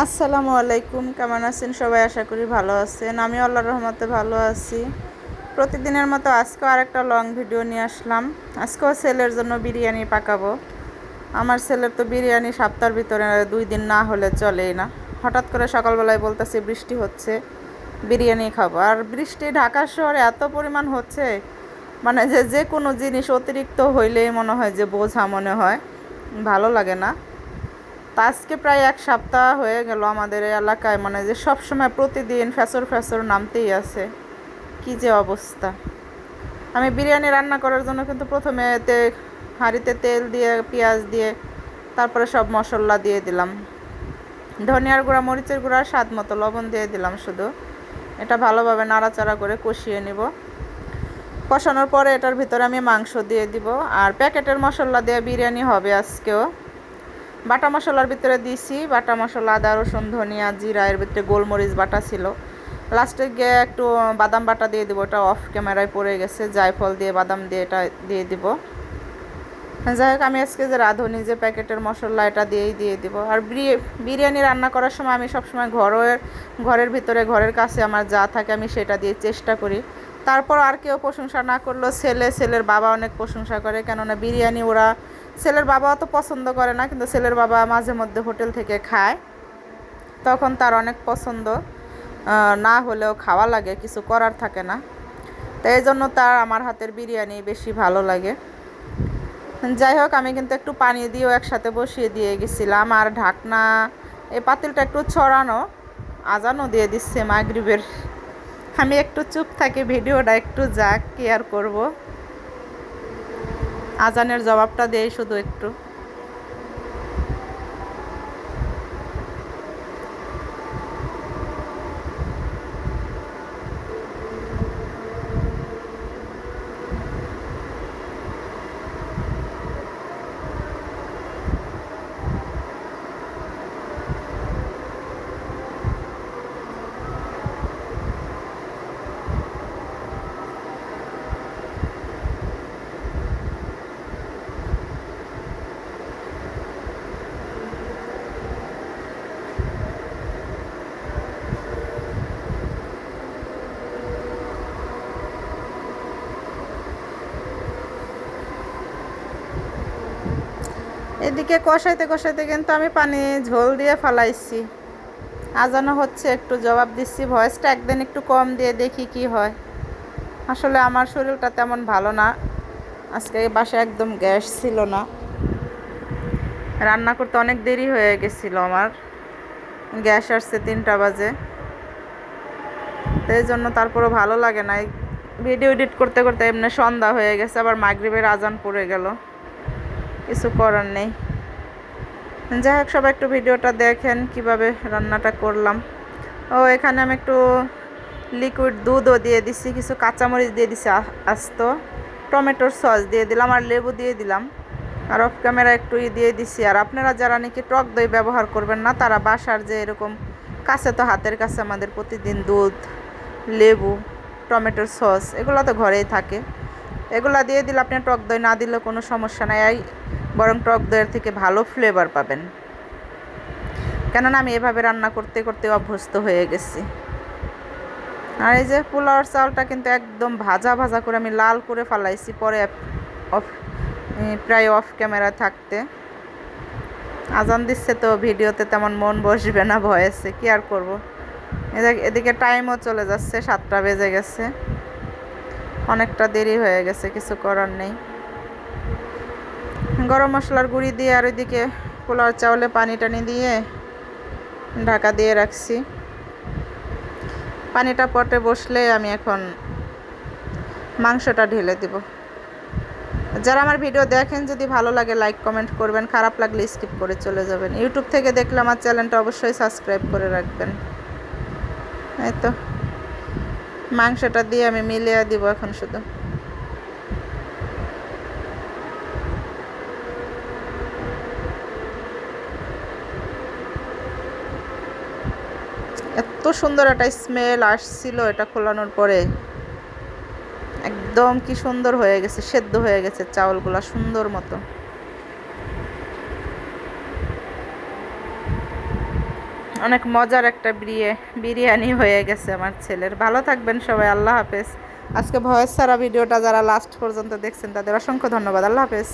আসসালামু আলাইকুম, কেমন আছেন? সবাই আশা করি ভালো আছেন। আমি আল্লাহর রহমতে ভালো আছি। প্রতিদিনের মতো আজকেও আরেকটা লং ভিডিও নিয়ে আসলাম। আজকেও ছেলের জন্য বিরিয়ানি পাকাবো। আমার ছেলের তো বিরিয়ানি সপ্তাহের ভিতরে দুই দিন না হলে চলেই না। হঠাৎ করে সকালবেলায় বলতেছে, বৃষ্টি হচ্ছে, বিরিয়ানি খাব। আর বৃষ্টি ঢাকা শহরে এত পরিমাণ হচ্ছে মানে যে যে কোনো জিনিস অতিরিক্ত হইলেই মনে হয় যে বোঝা মনে হয়। ভালো লাগে না। তা আজকে প্রায় এক সপ্তাহ হয়ে গেল আমাদের এই এলাকায় মানে যে সব সময় প্রতিদিন ফ্যাসর ফ্যাসর নামতেই আছে। কি যে অবস্থা। আমি বিরিয়ানি রান্না করার জন্য কিন্তু প্রথমে তে, হাঁড়িতে তেল দিয়ে, পেঁয়াজ দিয়ে, তারপরে সব মশলা দিয়ে দিলাম। ধনিয়ার গুঁড়া, মরিচের গুঁড়া, স্বাদ মতো লবণ দিয়ে দিলাম শুধু। এটা ভালোভাবে নাড়াচাড়া করে কষিয়ে নিব। কষানোর পরে এটার ভিতরে আমি মাংস দিয়ে দিব। আর প্যাকেটের মশলা দিয়ে বিরিয়ানি হবে আজকেও। বাটা মশলার ভিতরে দিয়েছি বাটা মশলা, আদা, রসুন, ধনিয়া, জিরা, এর ভিতরে গোলমরিচ বাটা ছিল। লাস্টে গিয়ে একটু বাদাম বাটা দিয়ে দিব ওটা অফ ক্যামেরায় পড়ে গেছে, জায়ফল দিয়ে, বাদাম দিয়ে এটা দিয়ে দিব। যাই হোক, আমি আজকে যে রাঁধুনি, যে প্যাকেটের মশলা, এটা দিয়েই দিয়ে দিব। আর বিরিয়ানি রান্না করার সময় আমি সবসময় ঘরের ঘরের ভিতরে, ঘরের কাছে আমার যা থাকে আমি সেটা দিয়ে চেষ্টা করি। তারপর আর কেউ প্রশংসা না করলেও ছেলে, ছেলের বাবা অনেক প্রশংসা করে, কেননা বিরিয়ানি ওরা ছেলের বাবা অত পছন্দ করে না, কিন্তু ছেলের বাবা মাঝে মধ্যে হোটেল থেকে খায়। তখন তার অনেক পছন্দ। না হলেও খাওয়া লাগে, কিছু করার থাকে না। তো এই জন্য তার আমার হাতের বিরিয়ানি বেশি ভালো লাগে। যাই হোক, আমি কিন্তু একটু পানি দিয়েও একসাথে বসিয়ে দিয়ে গেছিলাম। আর ঢাকনা, এই পাতিলটা একটু ছড়ানো, আজানও দিয়ে দিচ্ছে মাগরিবের। আমি একটু চুপ থাকি, ভিডিওটা একটু যাক কেয়ার করব। আজানের জবাবটা দেয় শুধু একটু। এদিকে কষাইতে কষাইতে কিন্তু আমি পানি ঝোল দিয়ে ফালাইছি। আজানো হচ্ছে, একটু জবাব দিচ্ছি, ভয়েসটা একদিন একটু কম দিয়ে দেখি কি হয়। আসলে আমার শরীরটা তেমন ভালো না, আজকে বাসায় একদম গ্যাস ছিল না। রান্না করতে অনেক দেরি হয়ে গেছিল আমার, গ্যাস আসছে তিনটা বাজে। তো এই জন্য তারপরও ভালো লাগে না ভিডিও এডিট করতে করতে এমনি সন্ধ্যা হয়ে গেছে, আবার মাগরীবের আজান পড়ে গেল। কিছু করার নেই। যাই হোক, সবাই একটু ভিডিওটা দেখেন কীভাবে রান্নাটা করলাম। ও, এখানে আমি একটু লিকুইড দুধও দিয়ে দিছি, কিছু কাঁচামরিচ দিয়ে দিছি আস্ত। টমেটোর সস দিয়ে দিলাম আর লেবু দিয়ে দিলাম। আর অফ ক্যামেরা একটু ই দিয়ে দিছি। আর আপনারা যারা নাকি টক দই ব্যবহার করবেন না, তারা বাসার যে এরকম কাছে তো হাতের কাছে আমাদের প্রতিদিন দুধ, লেবু, টমেটোর সস, এগুলো তো ঘরেই থাকে। এগুলা দিয়ে দিলে আপনি টক দই না দিলে কোনো সমস্যা নাই। বরং টক দইয়ের থেকে ভালো ফ্লেভার পাবেন। কেননা আমি এভাবে রান্না করতে করতে অভ্যস্ত হয়ে গেছি। আর এই যে পোলাওয়ার চালটা কিন্তু একদম ভাজা ভাজা করে আমি লাল করে ফালাইছি, পরে অফ প্রায় অফ ক্যামেরা থাকতে। আজান দিচ্ছে তো ভিডিওতে তেমন মন বসবে না ভয়েসে, কি আর করব? এদিকে টাইমও চলে যাচ্ছে, সাতটা বেজে গেছে। অনেকটা দেরি হয়ে গেছে, কিছু করার নেই। গরম মশলার গুঁড়ি দিয়ে আর ওইদিকে পোলাও চাউলে পানি টানি দিয়ে ঢাকা দিয়ে রাখছি। পানিটা পটে বসলে আমি এখন মাংসটা ঢেলে দিব। যারা আমার ভিডিও দেখেন, যদি ভালো লাগে লাইক, কমেন্ট করবেন। খারাপ লাগলে স্কিপ করে চলে যাবেন। ইউটিউব থেকে দেখলে আমার চ্যানেলটা অবশ্যই সাবস্ক্রাইব করে রাখবেন। এই তো। মাংসটা দিয়ে আমি মিলিয়ে দিব এখন শুধু। এত সুন্দর একটা স্মেল আসছিল এটা খোলানোর পরে। একদম কি সুন্দর হয়ে গেছে, সেদ্ধ হয়ে গেছে চাউলগুলা সুন্দর মতো। অনেক মজার একটা বিরিয়ে, বিরিয়ানি হয়ে গেছে আমার ছেলের। ভালো থাকবেন সবাই, আল্লাহ হাফেজ। আজকে ভয়েস ছাড়া ভিডিওটা যারা লাস্ট পর্যন্ত দেখছেন, তাদের অসংখ্য ধন্যবাদ। আল্লাহ হাফেজ।